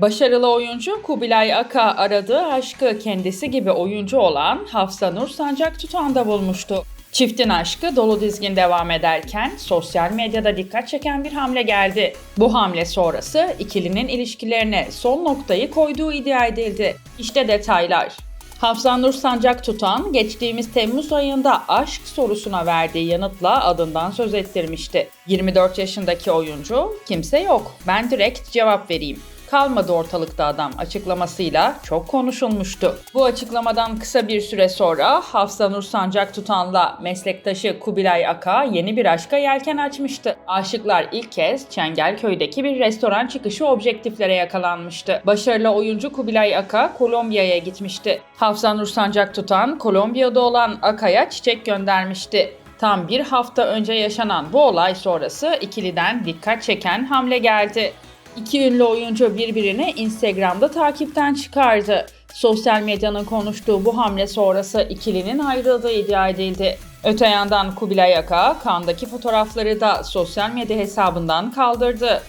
Başarılı oyuncu Kubilay Aka aradığı aşkı kendisi gibi oyuncu olan Hafsa Nur Sancak Tutan'da bulmuştu. Çiftin aşkı dolu dizgin devam ederken sosyal medyada dikkat çeken bir hamle geldi. Bu hamle sonrası ikilinin ilişkilerine son noktayı koyduğu iddia edildi. İşte detaylar. Hafsa Nur Sancak Tutan geçtiğimiz Temmuz ayında aşk sorusuna verdiği yanıtla adından söz ettirmişti. 24 yaşındaki oyuncu kimse yok ben direkt cevap vereyim kalmadı ortalıkta adam açıklamasıyla çok konuşulmuştu. Bu açıklamadan kısa bir süre sonra Hafsa Nur Sancak Tutan'la meslektaşı Kubilay Aka yeni bir aşka yelken açmıştı. Aşıklar ilk kez Çengelköy'deki bir restoran çıkışı objektiflere yakalanmıştı. Başarılı oyuncu Kubilay Aka Kolombiya'ya gitmişti. Hafsa Nur Sancak Tutan Kolombiya'da olan Aka'ya çiçek göndermişti. Tam bir hafta önce yaşanan bu olay sonrası ikiliden dikkat çeken hamle geldi. İki ünlü oyuncu birbirini Instagram'da takipten çıkardı. Sosyal medyanın konuştuğu bu hamle sonrası ikilinin ayrıldığı iddia edildi. Öte yandan Kubilay Aka, Kandaki fotoğrafları da sosyal medya hesabından kaldırdı.